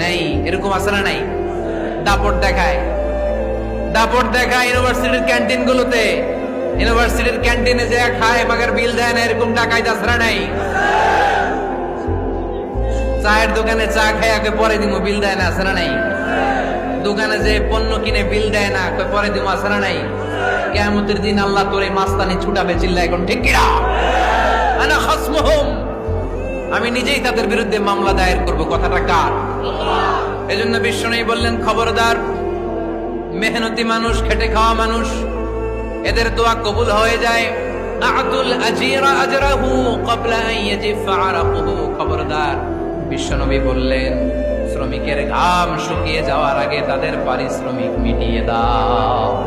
নাই, এরকম আছে না নাই? দাপট দেখায়। দাপট দেখায় ইউনিভার্সিটির ক্যান্টিন গুলোতে ইউনিভার্সিটির ক্যান্টিনে যে খায় মাগার বিল দেয় না, এরকম টাকায় দাসরা নাই? চায়ের দোকানে চা খায় আগে পরে দিমু বিল দেয় না, আছে নাই? দোকানে যে পণ্য কিনে বিল দেয় না পরে আছে না নাই? কিয়ামতের দিন আল্লাহ তোরে মাস্তানি ছুটাবে, চিল্লা এখন, ঠিক কিনা আনা খাসমুহুম। আমি নিজেই তাদের বিরুদ্ধে মামলা দায়ের করব, কথাটা কার? এজন্য বিশ্বনবী বললেন খবরদার। মেহনতি মানুষ, খেটে খাওয়া মানুষ। এদের দোয়া কবুল হয়ে যায়। আতুল আজিরা খবরদার, বিশ্বনবী বললেন, শ্রমিকের ঘাম শুকিয়ে যাওয়ার আগে তাদের পারিশ্রমিক মিটিয়ে দাও।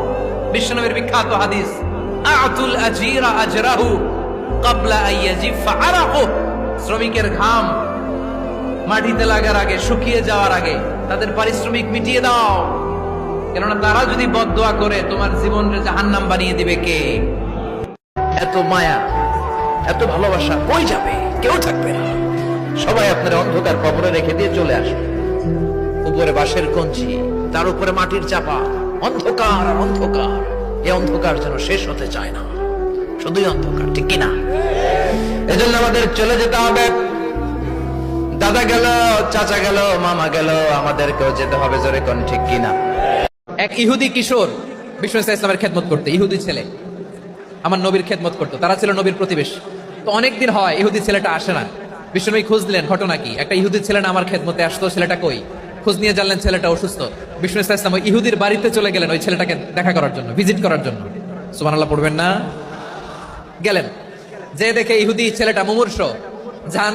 বিশ্বনবীর বিখ্যাত হাদিস, আতুল আজিরা আজরাহু ক্বাবলা আন ইয়াজিফা আরাকুহু শ্রমিকের ঘাম মাটিতে লাগার আগে, শুকিয়ে যাওয়ার আগে তাদের পারিশ্রমিক মিটিয়ে দাও। কেননা তারা যদি বদদোয়া করে, তোমার জীবনকে জাহান্নাম বানিয়ে দিবে কে? এত মায়া, এত ভালোবাসা কই যাবে? কেউ থাকবে না। সবাই আপনার অন্ধকার কবরে রেখে দিয়ে চলে আসবে। উপরে বাঁশের কঞ্চি, তার উপরে মাটির চাপা। অন্ধকার অন্ধকার। এই অন্ধকার যেন শেষ হতে চায় না। শুধুই অন্ধকার, ঠিক কিনা? এজন্য আমাদের চলে যেতে হবে। দাদা গেল, চাচা গেল, মামা গেল, আমাদেরকেও যেতে হবে জোরে কোন ঠিক কিনা? এক ইহুদি কিশোর ইসা ইসলামের খেদমত করতে, ইহুদি ছেলে। আমার নবীর খেদমত করতো, তারা ছিল নবীর প্রতিবেশ। তো অনেকদিন হয় ইহুদি ছেলেটা আসে না। বিষ্ণুনবী খোঁজ দিলেন, ঘটনা কি? একটা ইহুদি ছেলে না আমার খেদমতে আসতো, ছেলেটা কই? খোঁজ নিয়ে জানলেন ছেলেটা অসুস্থ। বিষ্ণু ইসা ইসলাম ওই ইহুদির বাড়িতে চলে গেলেন ওই ছেলেটাকে দেখা করার জন্য, ভিজিট করার জন্য। সুমান আল্লাহ পড়বেন না? গেলেন। যে দেখে ইহুদি ছেলেটা মুমূর্ষ যান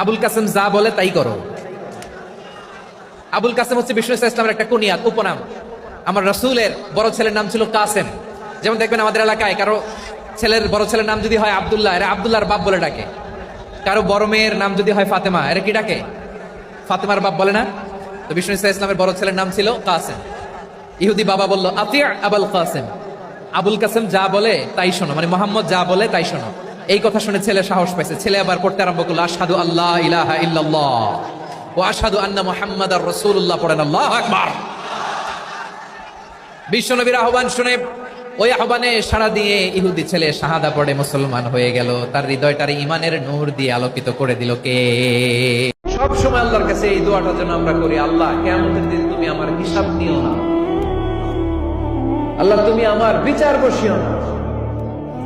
আবুল কাসেম যা বলে তাই করো। আবুল কাসেম হচ্ছে বিষ্ণু ইসলামের একটা কুনিয়াত উপনাম। আমার রসুলের বড় ছেলের নাম ছিল কাসেম। যেমন দেখবেন আমাদের এলাকায় কারও ছেলের বড় ছেলের নাম যদি হয় আবদুল্লাহ, এরা আবদুল্লাহর বাপ বলে ডাকে। কারও বড় মেয়ের নাম যদি হয় ফাতেমা, এরা কি ডাকে? ফাতেমার বাপ বলে না? তো বিষ্ণু ইসা ইসলামের বড় ছেলের নাম ছিল কাসেম। ইহুদি বাবা বলল আতিয়া আবুল কাসেম। আবুল কাসেম যা বলে তাই শোনো মানে মোহাম্মদ যা বলে তাই শোনো। এই কথা শুনে ছেলে সাহস পাইছে। ছেলে আবার পড়তে আরম্ভ করল আসাদু আল্লাহ ইলাহা ইল্লাল্লাহ ও আসাদু আন্না মোহাম্মদ আর রসুল্লাহ পড়েন, আল্লাহ আকবার। বিশ্বনবীর আহ্বান শুনে ওই আহ্বানে সারা দিয়ে ইহুদি ছেলে শাহাদা পড়ে, মুসলমান হয়ে গেল। তার হৃদয়টার ইমানের নূর দিয়ে আলোকিত করে দিল কে? সব সময় আল্লাহর কাছে এই দোয়াটা যেন আমরা করি, আল্লাহ কেমন দিন তুমি আমার হিসাব নিও না। আল্লাহ, তুমি আমার বিচার বসিও না।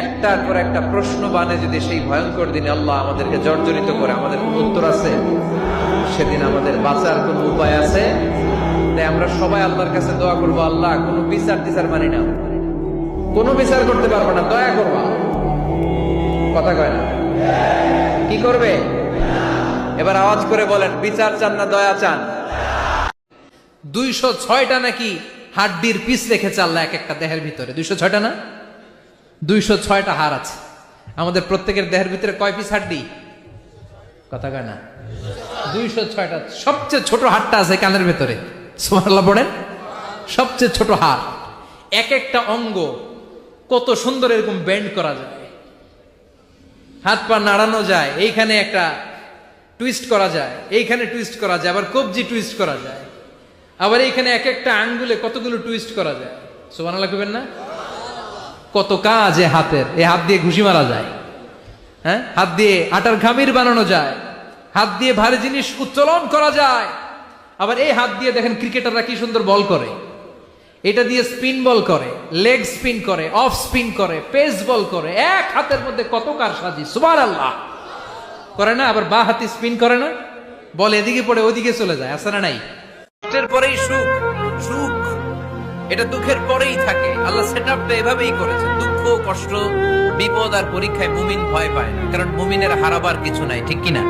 একটার পর একটা প্রশ্ন বানে যদি সেই ভয়ঙ্কর দিনে আল্লাহ আমাদেরকে জর্জরিত করে, আমাদের কোন উত্তর আছে, সেদিন আমাদের বাঁচার কোন উপায় আছে? তাই আমরা সবাই আল্লাহর কাছে দোয়া করব, আল্লাহ, কোন বিচার টিচার মানি না। কোন বিচার করতে পারব না, দয়া করবা। কথা কয় না? কি করবে? এবার আওয়াজ করে বলেন, বিচার চান না, দয়া চান? দুইশো ছয়টা নাকি হাড্ডির পিস রেখেছে আল্লাহ এক একটা দেহের ভিতরে। দুইশো ছয়টা না? দুইশো ছয়টা হাড় আছে। আমাদের প্রত্যেকের দেহের ভিতরে কয় পিস হাড্ডি কথা কয় না। দুইশো ছয়টা, সবচেয়ে ছোট হাড়টা আছে কানের ভেতরে। সুবহানাল্লাহ পড়েন। সবচেয়ে ছোট হাড়। এক একটা অঙ্গ কত সুন্দর এরকম ব্যান্ড করা যায়। হাত পা নাড়ানো যায়, এইখানে একটা টুইস্ট করা যায়, এইখানে টুইস্ট করা যায়, আবার কবজি টুইস্ট করা যায়। আবার এইখানে এক একটা আঙ্গুলে কতগুলো টুইস্ট করা যায়। সোমান লাগবেন না? কত কাজ এ হাতের, এ হাত দিয়ে ঘুষি মারা যায়। হ্যাঁ? হাত দিয়ে আটার ঘামির বানানো যায়। হাত দিয়ে ভারী জিনিস উত্তোলন করা যায়। আবার এই হাত দিয়ে দেখেন ক্রিকেটাররা কি সুন্দর বল করে। এটা দিয়ে স্পিন বল করে, লেগ স্পিন করে, অফ স্পিন করে, পেস বল করে, এক হাতের মধ্যে কত কার সাজি সুবার আল্লাহ করে না? আবার বা হাতে স্পিন করে না? বল এদিকে পড়ে ওদিকে চলে যায় আসে না নাই? পরেই সুখ সুখ। এটা দুঃখের পরেই থাকে। আল্লাহ সেট আপটা এভাবেই করেছে দুঃখ, কষ্ট, বিপদ আর পরীক্ষায় মুমিন ভয় পায় না। কারণ মুমিনের হারাবার কিছু নাই, ঠিক কিনা?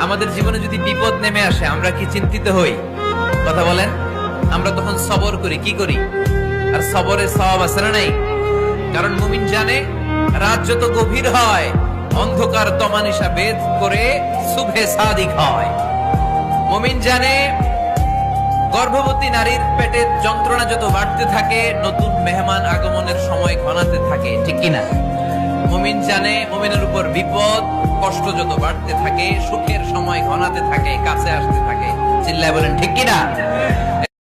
আমাদের জীবনে যদি বিপদ নেমে আসে, আমরা কি চিন্তিত হই? কথা বলেন? আমরা তখন সবর করি, কি করি? আর সবরের সওয়াব আছে না নাই? কারণ মুমিন জানে, রাত যত গভীর হয়, অন্ধকার তমানিসা বেদ করে শুভে সাদিক হয়। মুমিন জানে গর্ভবতী নারীর পেটের যন্ত্রণা যত বাড়তে থাকে, নতুন মেহমান আগমনের সময় ঘনাতে থাকে, ঠিক কিনা? মুমিন জানে মুমিনের উপর বিপদ, কষ্ট যত বাড়তে থাকে, সুখের সময় ঘনাতে থাকে, কাছে আসতে থাকে। চিল্লায় বলেন, ঠিক কিনা?